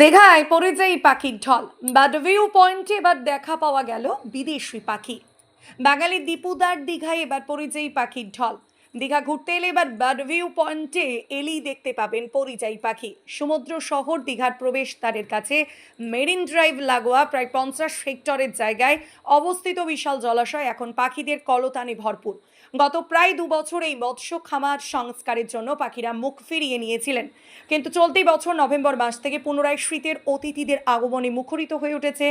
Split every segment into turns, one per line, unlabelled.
দীঘায় পরিযায়ী পাখির ঢল। বাডভিউ পয়েন্টে এবার দেখা পাওয়া গেল বিদেশি পাখি। বাঙালি দীপুদার দীঘায় এবার পরিযায়ী পাখির ঢল। দীঘা ঘুরতে এলে এবার বাডভিউ পয়েন্টে এলেই দেখতে পাবেন পরিযায়ী পাখি। সমুদ্র শহর দীঘার প্রবেশ প্রবেশদ্বারের কাছে মেরিন ড্রাইভ লাগোয়া প্রায় পঞ্চাশ হেক্টরের জায়গায় অবস্থিত বিশাল জলাশয়। এখন পাখিদের কলতানে ভরপুর। গত প্রায় দু বছর এই মৎস্য খামার সংস্কারের জন্য পাখিরা মুখ ফিরিয়ে নিয়েছিলেন। কিন্তু চলতি বছর নভেম্বর মাস থেকে পুনরায় শীতের অতিথিদের আগমনে মুখরিত হয়ে উঠেছে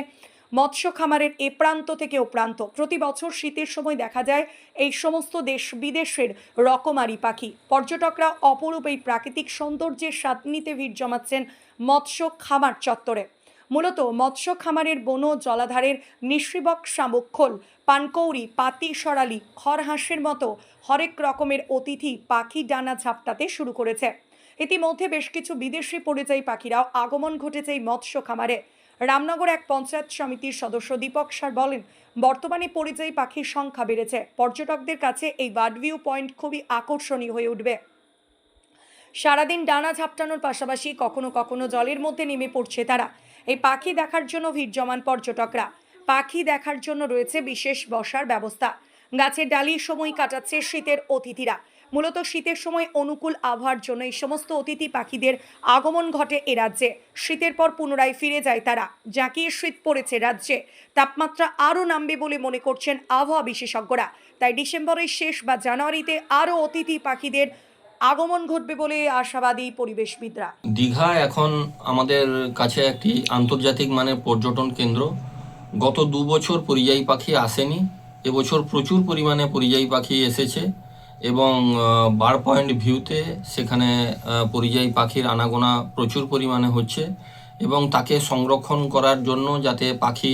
মৎস্য খামারের এ প্রান্ত থেকে ও প্রান্ত। প্রতি বছর শীতের সময় দেখা যায় এই সমস্ত দেশ বিদেশের রকমারি পাখি। পর্যটকরা অপরূপ এই প্রাকৃতিক সৌন্দর্যের স্বাদ নিতে ভিড় জমাচ্ছেন মৎস্য খামার চত্বরে। মূলত মৎস্য খামারের বন জলাধারের নিশ্রিবক শামুক খোল, পানকৌড়ি, পাতি সরালি খরহাঁসের মতো হরেক রকমের অতিথি পাখি ডানা ঝাপটাতে শুরু করেছে। ইতিমধ্যে বেশ কিছু বিদেশি পরিযায়ী পাখিরাও আগমন ঘটেছে এই মৎস্য খামারে। রামনগর এক পঞ্চায়েত সমিতির সদস্য দীপক সার বলেন, বর্তমানে পরিযায়ী পাখির সংখ্যা বেড়েছে। পর্যটকদের কাছে এই বার্ডভিউ পয়েন্ট খুবই আকর্ষণীয় হয়ে উঠবে। সারাদিন ডানা ঝাপটানোর পাশাপাশি কখনো কখনো জলের মধ্যে নেমে পড়ছে তারা। এই পাখি দেখার জন্য ভিড় জমান পর্যটকরা। পাখি দেখার জন্য রয়েছে বিশেষ বসার ব্যবস্থা। গাছের ডালির সময় কাটাচ্ছে শীতের অতিথিরা। মূলত শীতের সময় অনুকূল আবহাওয়ার জন্য এই সমস্ত অতিথি পাখিদের আগমন ঘটে এ রাজ্যে। শীতের পর পুনরায় ফিরে যায় তারা। জাঁকিয়ে শীত পড়েছে রাজ্যে। তাপমাত্রা আরও নামবে বলে মনে করছেন আবহাওয়া বিশেষজ্ঞরা। তাই ডিসেম্বরের শেষ বা জানুয়ারিতে আরও অতিথি পাখিদের আগমন ঘটবে বলে আশাবাদী পরিবেশবিদরা।
দীঘা এখন আমাদের কাছে একটি আন্তর্জাতিক মানের পর্যটন কেন্দ্র। গত দু বছর পরিযায়ী পাখি আসেনি এবছর প্রচুর পরিমাণে পরিযায়ী পাখি এসেছে এবং বার পয়েন্ট ভিউতে সেখানে পরিযায়ী পাখির আনাগোনা প্রচুর পরিমাণে হচ্ছে এবং তাকে সংরক্ষণ করার জন্য যাতে পাখি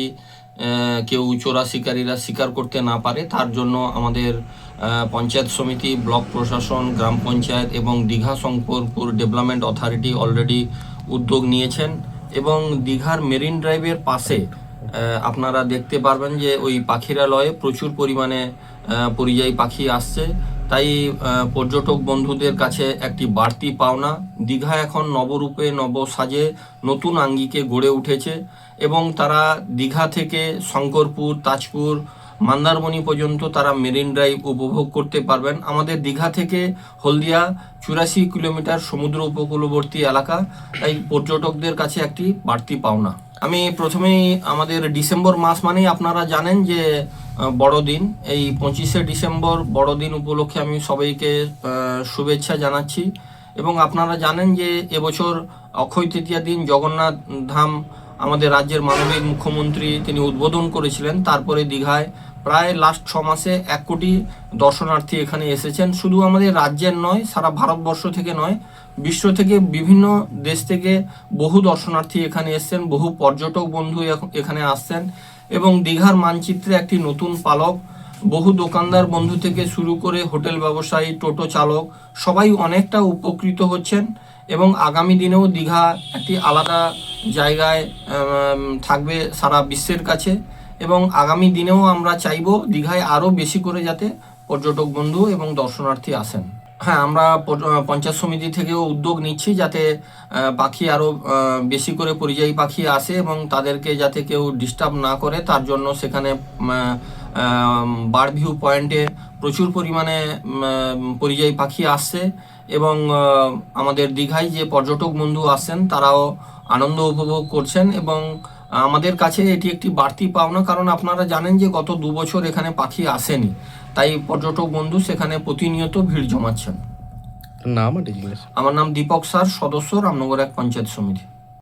কেউ চোরা শিকারীরা শিকার করতে না পারে, তার জন্য আমাদের পঞ্চায়েত সমিতি, ব্লক প্রশাসন, গ্রাম পঞ্চায়েত এবং Digha Shankarpur development authority already উদ্যোগ নিয়েছেন এবং দীঘার মেরিন ড্রাইভের পাশে আপনারা দেখতে পারবেন যে ওই পাখিরালয়ে প্রচুর পরিমাণে পরিযায়ী পাখি আসছে। তাই পর্যটক বন্ধুদের কাছে একটি বাড়তি পাওনা। দীঘা এখন নবরূপে নব সাজে নতুন আঙ্গিকে গড়ে উঠেছে এবং তারা দীঘা থেকে শঙ্করপুর, তাজপুর, মন্দারমণি পর্যন্ত তারা মেরিন ড্রাইভ উপভোগ করতে পারবেন। আমাদের দীঘা থেকে হলদিয়া, চুরাশি কিলোমিটার সমুদ্র উপকূলবর্তী এলাকা, তাই পর্যটকদের কাছে একটি বাড়তি পাওনা। আমি প্রথমেই আমাদের ডিসেম্বর মাস মানেই আপনারা জানেন যে বড়দিন। এই পঁচিশে ডিসেম্বর বড়দিন উপলক্ষে আমি সবাইকে শুভেচ্ছা জানাচ্ছি। এবং আপনারা জানেন যে এবছর অক্ষয় তৃতীয়া দিন, জগন্নাথ ধাম আমাদের রাজ্যের মাননীয় মুখ্যমন্ত্রী তিনি উদ্বোধন করেছিলেন। তারপরে দীঘায় প্রায় লাস্ট ছ মাসে এক কোটি দর্শনার্থী এখানে এসেছেন। শুধু আমাদের রাজ্যের নয়, সারা ভারতবর্ষ থেকে নয়, বিশ্ব থেকে বিভিন্ন দেশ থেকে বহু দর্শনার্থী এখানে এসেছেন, বহু পর্যটক বন্ধু এখানে আসছেন। এবং দীঘার মানচিত্রে একটি নতুন পালক। বহু দোকানদার বন্ধু থেকে শুরু করে হোটেল ব্যবসায়ী, টোটো চালক, সবাই অনেকটা উপকৃত হচ্ছেন এবং আগামী দিনেও দীঘা একটি আলাদা জায়গায় থাকবে সারা বিশ্বের কাছে। এবং আগামী দিনেও আমরা চাইব দীঘায় আরও বেশি করে যাতে পর্যটক বন্ধু এবং দর্শনার্থী আসেন। হ্যাঁ আমরা পঞ্চায়েত সমিতি থেকেও উদ্যোগ নিচ্ছি যাতে পাখি আরও বেশি করে পরিযায়ী পাখি আসে এবং তাদেরকে যাতে কেউ ডিস্টার্ব না করে। তার জন্য সেখানে বার্ড ভিউ পয়েন্টে প্রচুর পরিমাণে পরিযায়ী পাখি আসছে এবং আমাদের দীঘায় যে পর্যটক বন্ধু আসছেন তারাও আনন্দ উপভোগ করছেন এবং আমাদের কাছে এটি একটি বাড়তি পাওনা। কারণ আপনারা জানেন যে গত দু বছর এখানে পাখি আসেনি। তাই পর্যটক বন্ধু সেখানে প্রতিনিয়ত ভিড় জমাচ্ছেন।
নাম
আমার নাম দীপক স্যার সদস্য রামনগর এক পঞ্চায়েত সমিতি।